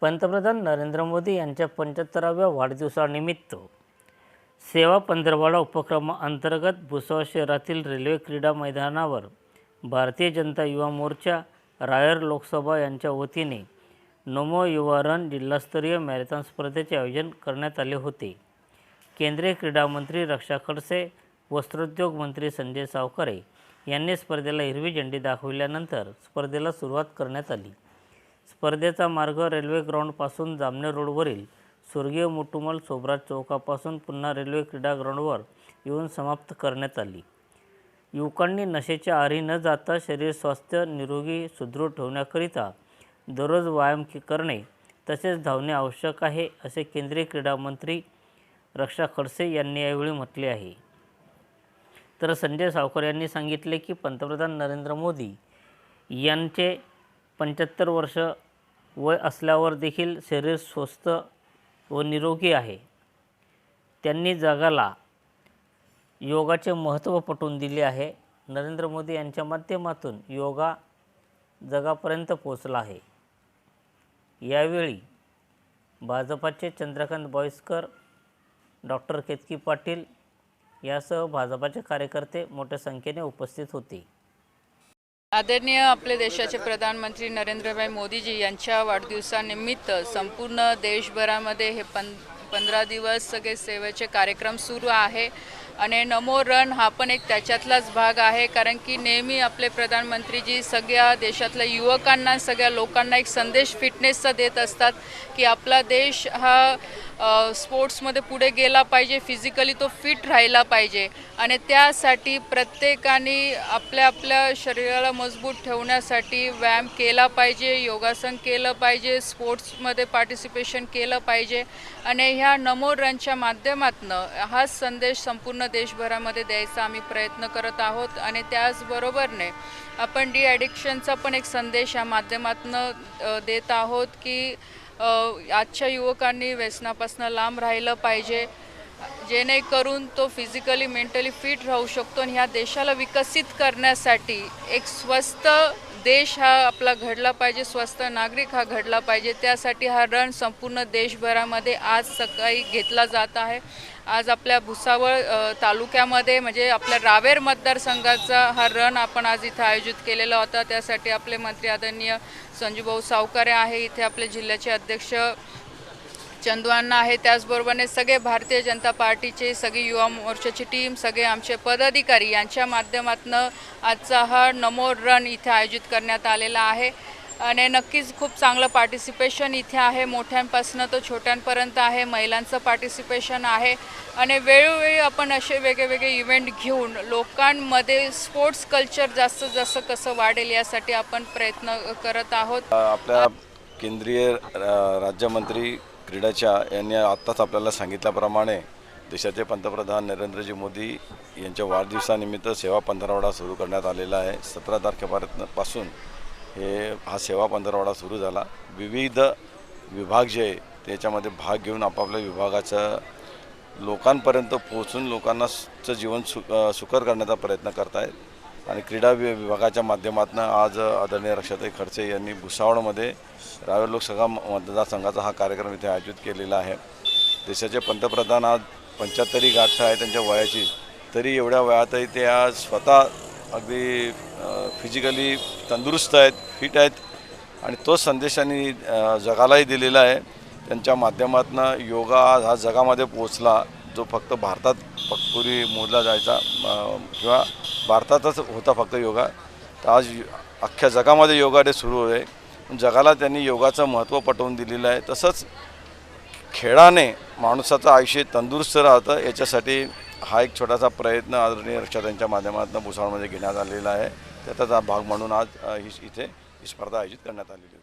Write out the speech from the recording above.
पंतप्रधान नरेंद्र मोदी यांच्या पंच्याहत्तराव्या वाढदिवसानिमित्त सेवा पंधरवाडा उपक्रमाअंतर्गत भुसावळ शहरातील रेल्वे क्रीडा मैदानावर भारतीय जनता युवा मोर्चा रायर लोकसभा यांच्या वतीने नमो युवा रन जिल्हास्तरीय मॅरेथॉन स्पर्धेचे आयोजन करण्यात आले होते. केंद्रीय क्रीडा मंत्री रक्षा खडसे वस्त्रोद्योग मंत्री संजय सावकारे यांनी स्पर्धेला हिरवी झेंडी दाखविल्यानंतर स्पर्धेला सुरुवात करण्यात आली. स्पर्धेचा मार्ग रेल्वे ग्राउंडपासून जामनेर रोडवरील स्वर्गीय मोटुमल सोबराज चौकापासून पुन्हा रेल्वे क्रीडा ग्राउंडवर येऊन समाप्त करण्यात आली. युवकांनी नशेच्या आरी न जाता शरीर स्वास्थ्य निरोगी सुदृढ ठेवण्याकरिता दररोज व्यायाम करणे तसेच धावणे आवश्यक आहे असे केंद्रीय क्रीडा मंत्री रक्षा खडसे यांनी यावेळी म्हटले आहे. तर संजय सावकर यांनी सांगितले की पंतप्रधान नरेंद्र मोदी यांचे पंच्याहत्तर वर्ष वय असल्यावर देखील शरीर स्वस्थ व निरोगी आहे. त्यांनी जगाला योगाचे महत्त्व पटवून दिले आहे. नरेंद्र मोदी यांच्या माध्यमातून योगा जगापर्यंत पोचला आहे. यावेळी भाजपाचे चंद्रकांत बॉईस्कर डॉक्टर केतकी पाटील यासह भाजपाचे कार्यकर्ते मोठ्या संख्येने उपस्थित होते. आदरणीय आपले देशाचे प्रधानमंत्री नरेंद्रभाई मोदीजी यांच्या वाढदिवसानिमित्त संपूर्ण देशभरामध्ये हे पं पंधरा दिवस सगळे सेवेचे कार्यक्रम सुरू आहे. आणि नमो रन हा पण एक त्याच्यातलाच भाग आहे कारण की नेहमी आपले प्रधानमंत्रीजी सगळ्या देशातल्या युवकांना सगळ्या लोकांना एक संदेश फिटनेसचा देत असतात की आपला देश हा स्पोर्ट्समध्ये पुढे गेला पाहिजे फिजिकली तो फिट राहिला पाहिजे. आणि त्यासाठी प्रत्येकाने आपल्या आपल्या शरीराला मजबूत ठेवण्यासाठी व्यायाम केला पाहिजे योगासन केलं पाहिजे स्पोर्ट्समध्ये पार्टिसिपेशन केलं पाहिजे. आणि ह्या नमो रनच्या माध्यमातून हाच संदेश संपूर्ण देशभरामध्ये द्यायचा आम्ही प्रयत्न करत आहोत आणि त्याचबरोबरने आपण डी ॲडिक्शनचा पण एक संदेश या माध्यमातून देत आहोत की आजच्या युवकांनी व्यसनापासून लांब राहिलं पाहिजे जेणेकरून तो फिजिकली मेंटली फिट राहू शकतो आणि ह्या देशाला विकसित करण्यासाठी एक स्वस्त देश हा आपला घडला पाहिजे स्वस्थ नागरिक हा घडला पाहिजे त्यासाठी हा रण संपूर्ण देशभरामध्ये आज सकाळी घेतला जात आहे. आज आपल्या भुसावळ तालुक्यामध्ये म्हणजे आपल्या रावेर मतदारसंघाचा हा रन आपण आज इथं आयोजित केलेला होता. त्यासाठी आपले मंत्री आदरणीय संजूभाऊ सावकारे आहे. इथे आपले जिल्ह्याचे अध्यक्ष चंदवांना आहे. त्याचबरोबरने सगळे भारतीय जनता पार्टीचे सगळी युवा मोर्चाची टीम सगळे आमचे पदाधिकारी यांच्या माध्यमातून आजचा हा नमो रन इथे आयोजित करण्यात आलेला आहे. आणि नक्कीच खूप चांगलं पार्टिसिपेशन इथे आहे. मोठ्यांपासून तर छोट्यांपर्यंत आहे. महिलांचं पार्टिसिपेशन आहे. आणि वेळोवेळी आपण असे वेगळेवेगळे इव्हेंट घेऊन लोकांमध्ये स्पोर्ट्स कल्चर जास्त जास्त कसं वाढेल यासाठी आपण प्रयत्न करत आहोत. आपल्या केंद्रीय राज्यमंत्री क्रीडाच्या यांनी आत्ताच आपल्याला सांगितल्याप्रमाणे देशाचे पंतप्रधान नरेंद्रजी मोदी यांच्या वाढदिवसानिमित्त सेवा पंधरवडा सुरू करण्यात आलेला आहे. सतरा तारखेपर्यंत हे हा सेवा पंधरवडा सुरू झाला. विविध विभाग जे आहे त्याच्यामध्ये भाग घेऊन आपापल्या विभागाचं लोकांपर्यंत पोहोचून लोकांनाचं जीवन सु सुकर करण्याचा प्रयत्न करतायत. आणि क्रीडा वि विभागाच्या माध्यमातून आज आदरणीय रक्षाताई खडसे यांनी भुसावळमध्ये रावेर लोकसभा मतदारसंघाचा हा कार्यक्रम इथे आयोजित केलेला आहे. देशाचे पंतप्रधान आज पंच्याहत्तरी गाठ आहे त्यांच्या वयाची. तरी एवढ्या वयातही ते आज स्वतः अगदी फिजिकली तंदुरुस्त आहेत फिट आहेत. आणि तोच संदेश त्यांनी जगालाही दिलेला आहे. त्यांच्या माध्यमातून योगा आज हा जगामध्ये पोचला जो फक्त भारतात पूर्वी मोजला जायचा किंवा भारतातच होता फक्त योगा तर आज यु- अख्ख्या जगामध्ये योगा डे सुरू आहे. पण जगाला त्यांनी योगाचं महत्त्व पटवून दिलेलं आहे. तसंच खेळाने माणसाचं आयुष्य तंदुरुस्त राहतं याच्यासाठी हा एक छोटासा प्रयत्न आदरणीय रक्षातांच्या माध्यमातून भुसावळमध्ये घेण्यात आलेला आहे. त्याचाच हा भाग म्हणून आज ही इथे ही स्पर्धा आयोजित करण्यात आलेली आहे